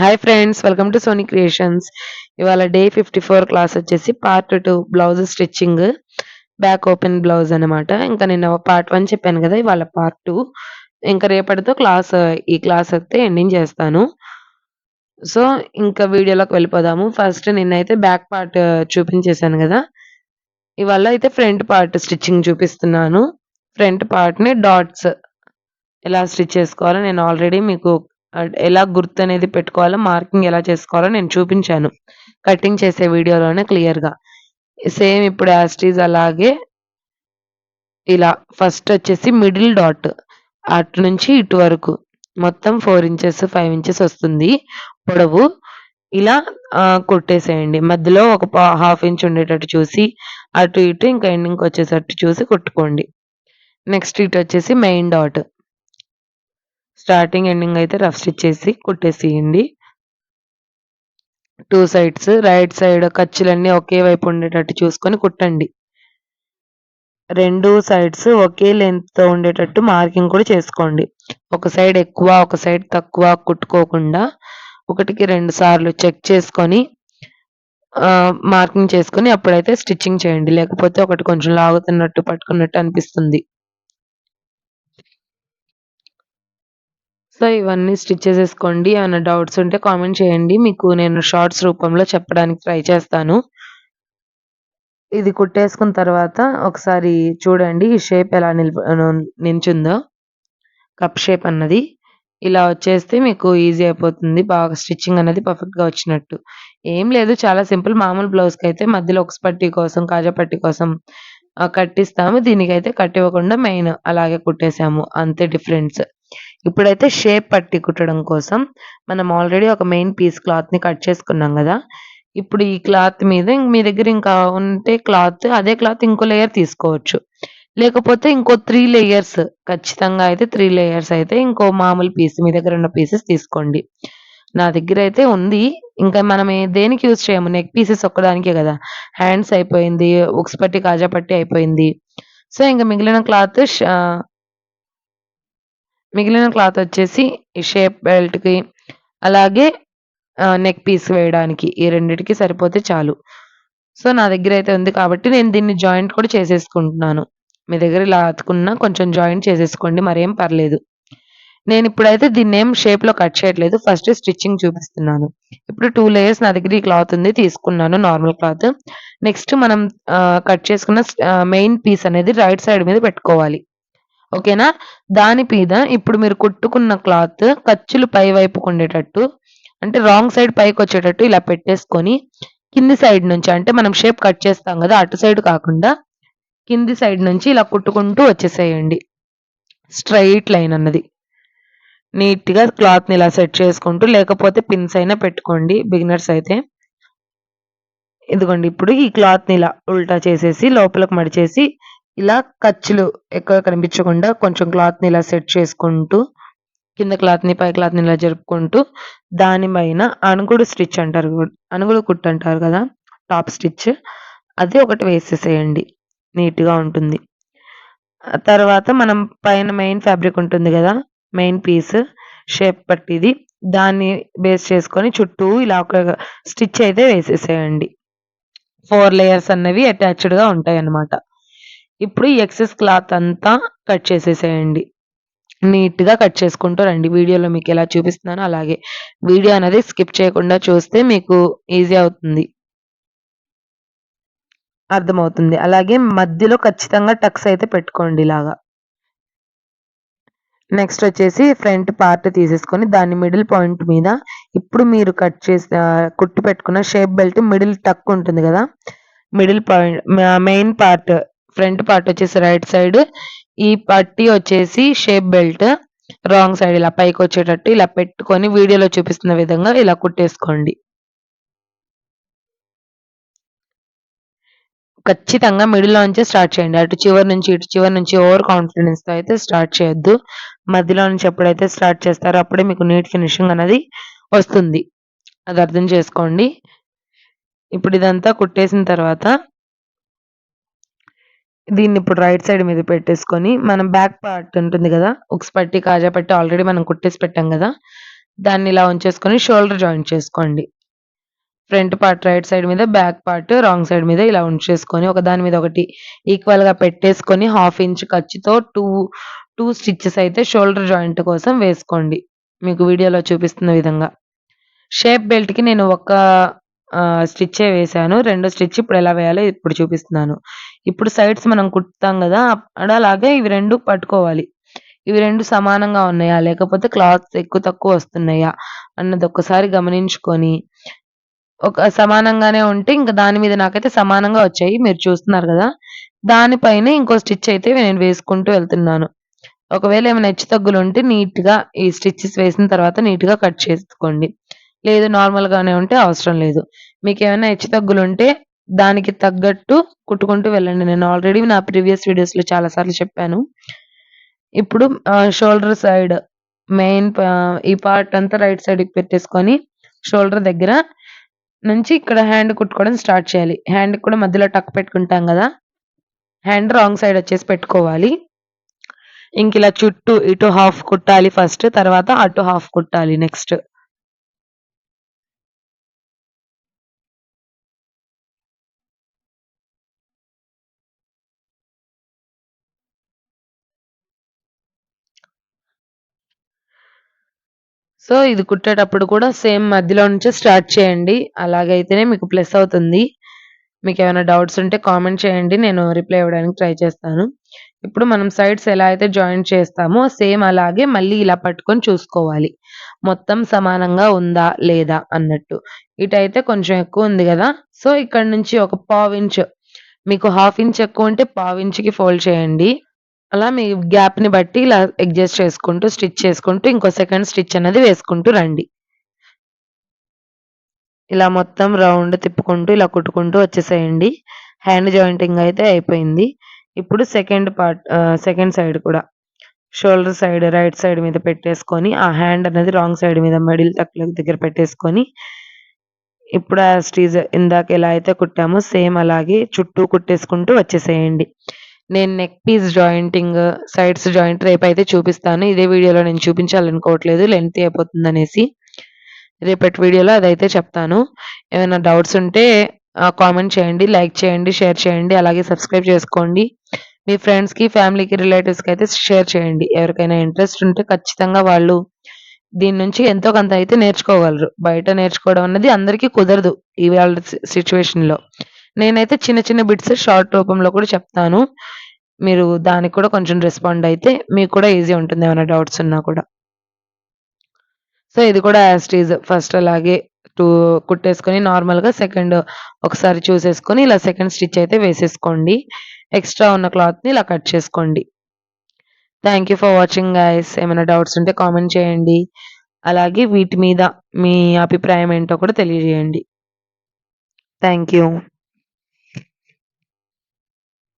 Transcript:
Hi friends welcome to Sony creations ఇవాళ day fifty four class వచ్చేసి part two blouse stitching back open blouse అనమాట ఇంకా నేను part one చెప్పాను కదా ఇవాళ పార్ట్ టూ ఇంకా రేపటితో క్లాస్ ఈ క్లాస్ అయితే ఎండింగ్ చేస్తాను. సో ఇంకా వీడియోలోకి వెళ్ళిపోదాము. ఫస్ట్ నిన్నైతే బ్యాక్ పార్ట్ చూపించేశాను కదా. ఇవాళ అయితే ఫ్రంట్ పార్ట్ స్టిచ్చింగ్ చూపిస్తున్నాను. ఫ్రంట్ పార్ట్ని డాట్స్ ఎలా స్టిచ్ చేసుకోవాలో నేను ఆల్రెడీ మీకు ఎలా గుర్తు అనేది పెట్టుకోవాలో మార్కింగ్ ఎలా చేసుకోవాలో నేను చూపించాను. కటింగ్ చేసే వీడియోలోనే క్లియర్గా. సేమ్ ఇప్పుడు యాస్టీజ్ అలాగే ఇలా ఫస్ట్ వచ్చేసి మిడిల్ డాట్ అటు నుంచి ఇటు వరకు. మొత్తం ఫోర్ ఇంచెస్ ఫైవ్ ఇంచెస్ వస్తుంది. పొడవు ఇలా కుట్టేసేయండి. మధ్యలో ఒక హాఫ్ ఇంచ్ ఉండేటట్టు చూసి అటు ఇటు ఇంకా ఎండింగ్ వచ్చేటట్టు చూసి కుట్టుకోండి. నెక్స్ట్ ఇటు వచ్చేసి మెయిన్ డాట్. స్టార్టింగ్ ఎండింగ్ అయితే రఫ్ స్టిచ్ చేసి కుట్టేసేయండి. టూ సైడ్స్ రైట్ సైడ్ ఖర్చులన్నీ ఒకే వైపు ఉండేటట్టు చూసుకొని కుట్టండి. రెండు సైడ్స్ ఒకే లెంత్తో ఉండేటట్టు మార్కింగ్ కూడా చేసుకోండి. ఒక సైడ్ ఎక్కువ ఒక సైడ్ తక్కువ కుట్టుకోకుండా ఒకటికి రెండు సార్లు చెక్ చేసుకొని మార్కింగ్ చేసుకొని అప్పుడైతే స్టిచ్చింగ్ చేయండి. లేకపోతే ఒకటి కొంచెం లాగుతున్నట్టు పట్టుకున్నట్టు అనిపిస్తుంది. సో ఇవన్నీ స్టిచ్ చేసేసుకోండి ఏమైనా డౌట్స్ ఉంటే కామెంట్ చేయండి. మీకు నేను షార్ట్స్ రూపంలో చెప్పడానికి ట్రై చేస్తాను. ఇది కుట్టేసుకున్న తర్వాత ఒకసారి చూడండి ఈ షేప్ ఎలా నిల్ప నించుందో. కప్ షేప్ అన్నది. ఇలా వచ్చేస్తే మీకు ఈజీ అయిపోతుంది. బాగా స్టిచ్చింగ్ అనేది పర్ఫెక్ట్గా వచ్చినట్టు. ఏం లేదు చాలా సింపుల్. మామూలు బ్లౌజ్కి అయితే మధ్యలో ఒక పట్టి కోసం కాజా పట్టి కోసం కట్టిస్తాము దీనికైతే కట్టివ్వకుండా మెయిన్ అలాగే కుట్టేసాము అంతే డిఫరెన్స్ ఇప్పుడైతే షేప్ పట్టి కుట్టడం కోసం మనం ఆల్రెడీ ఒక మెయిన్ పీస్ క్లాత్‌ని కట్ చేసుకున్నాం కదా ఇప్పుడు ఈ క్లాత్ మీద మీ దగ్గర ఇంకా ఉంటే క్లాత్ అదే క్లాత్ ఇంకో లేయర్ తీసుకోవచ్చు. లేకపోతే ఇంకో త్రీ లేయర్స్ ఖచ్చితంగా అయితే త్రీ లేయర్స్ అయితే ఇంకో మామూలు పీస్ మీ దగ్గర ఉన్న పీసెస్ తీసుకోండి. నా దగ్గర అయితే ఉంది. ఇంకా మనం దేనికి యూజ్ చేయము. నెక్ పీసెస్ ఒక్కదానికే కదా హ్యాండ్స్ అయిపోయింది. ఉక్స్ పట్టి, కాజా పట్టి అయిపోయింది. సో, ఇంకా మిగిలిన క్లాత్ మిగిలిన క్లాత్ వచ్చేసి షేప్ బెల్ట్‌కి అలాగే నెక్ పీస్ వేయడానికి. ఈ రెండిటికి సరిపోతే చాలు. సో, నా దగ్గర అయితే ఉంది కాబట్టి నేను దీన్ని జాయింట్ కూడా చేసేసుకుంటున్నాను. మీ దగ్గర ఇలా అతుకున్నా కొంచెం జాయింట్ చేసేసుకోండి మరేం పర్లేదు. నేను ఇప్పుడైతే దీన్ని ఏం షేప్లో కట్ చేయట్లేదు. ఫస్ట్ స్టిచ్చింగ్ చూపిస్తున్నాను. ఇప్పుడు టూ లేయర్స్ నా దగ్గర ఈ క్లాత్ ఉంది తీసుకున్నాను నార్మల్ క్లాత్. నెక్స్ట్ మనం కట్ చేసుకున్న మెయిన్ పీస్ అనేది రైట్ సైడ్ మీద పెట్టుకోవాలి. ఓకేనా? దాని మీద ఇప్పుడు మీరు కుట్టుకున్న క్లాత్ ఖర్చులు పై వైపుకు ఉండేటట్టు అంటే రాంగ్ సైడ్ పైకి వచ్చేటట్టు ఇలా పెట్టేసుకొని కింది సైడ్ నుంచి అంటే మనం షేప్ కట్ చేస్తాం కదా అటు సైడ్ కాకుండా కింది సైడ్ నుంచి ఇలా కుట్టుకుంటూ వచ్చేసేయండి. స్ట్రెయిట్ లైన్ అన్నది. నీట్‌గా క్లాత్‌ని ఇలా సెట్ చేసుకుంటూ లేకపోతే పిన్స్ అయినా పెట్టుకోండి బిగినర్స్ అయితే. ఇదిగోండి ఇప్పుడు ఈ క్లాత్‌ని ఇలా ఉల్టా చేసేసి లోపలికి మడిచేసి ఇలా ఖర్చులు ఎక్కువ కనిపించకుండా కొంచెం క్లాత్‌ని ఇలా సెట్ చేసుకుంటూ, కింద క్లాత్‌ని, పై క్లాత్‌ని ఇలా జరుపుకుంటూ, దాని పైన అణుగుడు స్టిచ్ అంటారు. అణుగుడు కుట్టు అంటారు కదా! టాప్ స్టిచ్ అది ఒకటి వేసేసేయండి. నీట్‌గా ఉంటుంది. తర్వాత మనం పైన మెయిన్ ఫ్యాబ్రిక్ ఉంటుంది కదా! మెయిన్ పీస్ షేప్ పట్టిది. దాన్ని బేస్ చేసుకొని చుట్టూ ఇలా ఒక స్టిచ్ అయితే వేసేసేయండి. ఫోర్ లేయర్స్ అన్నవి అటాచ్డ్‌గా ఉంటాయి అన్నమాట ఇప్పుడు ఈ ఎక్సెస్ క్లాత్ అంతా కట్ చేసేసేయండి. నీట్‌గా కట్ చేసుకుంటూ రండి. వీడియోలో మీకు ఎలా చూపిస్తున్నానో అలాగే. వీడియో అనేది స్కిప్ చేయకుండా చూస్తే మీకు ఈజీ అవుతుంది. అర్థమవుతుంది. అలాగే మధ్యలో ఖచ్చితంగా టక్స్ అయితే పెట్టుకోండి ఇలాగా. నెక్స్ట్ వచ్చేసి ఫ్రంట్ పార్ట్ తీసేసుకొని దాని మిడిల్ పాయింట్ మీద ఇప్పుడు మీరు కట్ చేసి కుట్టి పెట్టుకున్న షేప్ బెల్ట్ మిడిల్ టక్ ఉంటుంది కదా! Middle point main part front part వచ్చేసి రైట్ సైడ్ ఈ పట్టి వచ్చేసి షేప్ బెల్ట్ రాంగ్ సైడ్ ఇలా పైకి వచ్చేటట్టు ఇలా పెట్టుకొని వీడియోలో చూపిస్తున్న విధంగా ఇలా కుట్టేసుకోండి ఖచ్చితంగా మిడిల్లో నుంచే స్టార్ట్ చేయండి. అటు చివరి నుంచి ఇటు చివరి నుంచి ఓవర్ కాన్ఫిడెన్స్తో అయితే స్టార్ట్ చేయొద్దు. మధ్యలో నుంచి ఎప్పుడైతే స్టార్ట్ చేస్తారో అప్పుడే మీకు నీట్ ఫినిషింగ్ అనేది వస్తుంది. అది అర్థం చేసుకోండి. ఇప్పుడు ఇదంతా కుట్టేసిన తర్వాత దీన్ని ఇప్పుడు రైట్ సైడ్ మీద పెట్టేసుకొని మనం బ్యాక్ పార్ట్ ఉంటుంది కదా ఉక్స్ పట్టి కాజా పట్టి ఆల్రెడీ మనం కుట్టేసి పెట్టాం కదా దాన్ని ఇలా ఉంచేసుకొని షోల్డర్ జాయింట్ చేసుకోండి. ఫ్రంట్ పార్ట్ రైట్ సైడ్ మీద బ్యాక్ పార్ట్ రాంగ్ సైడ్ మీద ఇలా ఉంచేసుకొని ఒక దాని మీద ఒకటి ఈక్వల్గా పెట్టేసుకొని హాఫ్ ఇంచ్ ఖర్చుతో టూ టూ స్టిచ్చెస్ అయితే షోల్డర్ జాయింట్ కోసం వేసుకోండి. మీకు వీడియోలో చూపిస్తున్న విధంగా. షేప్ బెల్ట్కి నేను ఒక స్టిచ్చే వేసాను రెండో స్టిచ్ ఇప్పుడు ఎలా వేయాలో ఇప్పుడు చూపిస్తున్నాను. ఇప్పుడు సైడ్స్ మనం కుట్టాం కదా అలాగే ఇవి రెండు పట్టుకోవాలి. ఇవి రెండు సమానంగా ఉన్నాయా? లేకపోతే క్లాత్ ఎక్కువ తక్కువ వస్తున్నాయా? అన్నది ఒక్కసారి గమనించుకొని ఒక సమానంగానే ఉంటే ఇంకా దాని మీద నాకైతే సమానంగా వచ్చాయి. మీరు చూస్తున్నారు కదా? దానిపైన ఇంకో స్టిచ్ అయితే నేను వేసుకుంటూ వెళ్తున్నాను. ఒకవేళ ఏమైనా హెచ్చు తగ్గులు ఉంటే నీట్గా ఈ స్టిచ్చెస్ వేసిన తర్వాత నీట్గా కట్ చేసుకోండి. లేదు నార్మల్గానే ఉంటే అవసరం లేదు. మీకు ఏమైనా హెచ్చు తగ్గులు ఉంటే దానికి తగ్గట్టు కుట్టుకుంటూ వెళ్ళండి. నేను ఆల్రెడీ నా ప్రీవియస్ వీడియోస్లో చాలాసార్లు చాలా సార్లు చెప్పాను. ఇప్పుడు షోల్డర్ సైడ్ మెయిన్ ఈ పార్ట్ అంతా రైట్ సైడ్కి పెట్టేసుకొని షోల్డర్ దగ్గర నుంచి ఇక్కడ హ్యాండ్ కుట్టుకోవడం స్టార్ట్ చేయాలి. హ్యాండ్ కూడా మధ్యలో టక్ పెట్టుకుంటాం కదా. హ్యాండ్ రాంగ్ సైడ్ వచ్చేసి పెట్టుకోవాలి. ఇంక ఇలా చుట్టూ ఇటు హాఫ్ కుట్టాలి ఫస్ట్ తర్వాత అటు హాఫ్ కుట్టాలి నెక్స్ట్ సో ఇది కుట్టేటప్పుడు కూడా సేమ్ మధ్యలో నుంచే స్టార్ట్ చేయండి. అలాగైతేనే మీకు ప్లస్ అవుతుంది. మీకు ఏమైనా డౌట్స్ ఉంటే కామెంట్ చేయండి. నేను రిప్లై ఇవ్వడానికి ట్రై చేస్తాను. ఇప్పుడు మనం సైడ్స్ ఎలా అయితే జాయిన్ చేస్తామో సేమ్ అలాగే మళ్ళీ ఇలా పట్టుకొని చూసుకోవాలి. మొత్తం సమానంగా ఉందా లేదా అన్నట్టు. ఇటైతే కొంచెం ఎక్కువ ఉంది కదా. సో ఇక్కడ నుంచి ఒక పావు ఇంచ్ మీకు హాఫ్ ఇంచ్ ఎక్కువ ఉంటే పావు ఇంచ్కి ఫోల్డ్ చేయండి. అలా మీ గ్యాప్‌ని బట్టి ఇలా అడ్జస్ట్ చేసుకుంటూ, స్టిచ్ చేసుకుంటూ ఇంకో సెకండ్ స్టిచ్ అనేది వేసుకుంటూ రండి. ఇలా మొత్తం రౌండ్ తిప్పుకుంటూ ఇలా కుట్టుకుంటూ వచ్చేసేయండి. హ్యాండ్ జాయింటింగ్ అయితే అయిపోయింది. ఇప్పుడు సెకండ్ పార్ట్ సెకండ్ సైడ్ కూడా షోల్డర్ సైడ్ రైట్ సైడ్ మీద పెట్టేసుకొని, ఆ హ్యాండ్ అనేది రాంగ్ సైడ్ మీద మిడిల్ తక్కువ దగ్గర పెట్టేసుకొని, ఇప్పుడు ఆ స్టీజ్ ఇందాక ఎలా అయితే కుట్టామో సేమ్ అలాగే చుట్టూ కుట్టేసుకుంటూ వచ్చేసేయండి. నేను neck piece jointing, sides joint రేపైతే చూపిస్తాను. ఇదే వీడియోలో నేను చూపించాలనుకోవట్లేదు. అయిపోతుంది అయిపోతుందనేసి. రేపటి వీడియోలో అదైతే చెప్తాను. ఏమైనా డౌట్స్ ఉంటే కామెంట్ చేయండి. లైక్ చేయండి, షేర్ చేయండి. అలాగే సబ్స్క్రైబ్ చేసుకోండి. మీ ఫ్రెండ్స్‌కి, ఫ్యామిలీకి, రిలేటివ్స్‌కి అయితే షేర్ చేయండి. ఎవరికైనా ఇంట్రెస్ట్ ఉంటే ఖచ్చితంగా వాళ్ళు దీని నుంచి ఎంతో కొంత అయితే నేర్చుకోగలరు. బయట నేర్చుకోవడం అన్నది అందరికీ కుదరదు ఇవాళ సి సిట్యుయేషన్‌లో. నేనైతే చిన్న చిన్న బిట్స్ షార్ట్ రూపంలో కూడా చెప్తాను. మీరు దానికి కూడా కొంచెం రెస్పాండ్ అయితే మీకు కూడా ఈజీ ఉంటుంది ఏమైనా డౌట్స్ ఉన్నా కూడా. సో, ఇది కూడా యాజ్ ఈజ్ ఫస్ట్ అలాగే టూ కుట్టేసుకొని నార్మల్‌గా సెకండ్ ఒకసారి చూసేసుకొని ఇలా సెకండ్ స్టిచ్ అయితే వేసేసుకోండి. ఎక్స్‌ట్రా ఉన్న క్లాత్‌ని ఇలా కట్ చేసుకోండి. Thank you for watching guys. ఏమైనా డౌట్స్ ఉంటే కామెంట్ చేయండి. అలాగే వీటి మీద మీ అభిప్రాయం ఏంటో కూడా తెలియజేయండి. Thank you.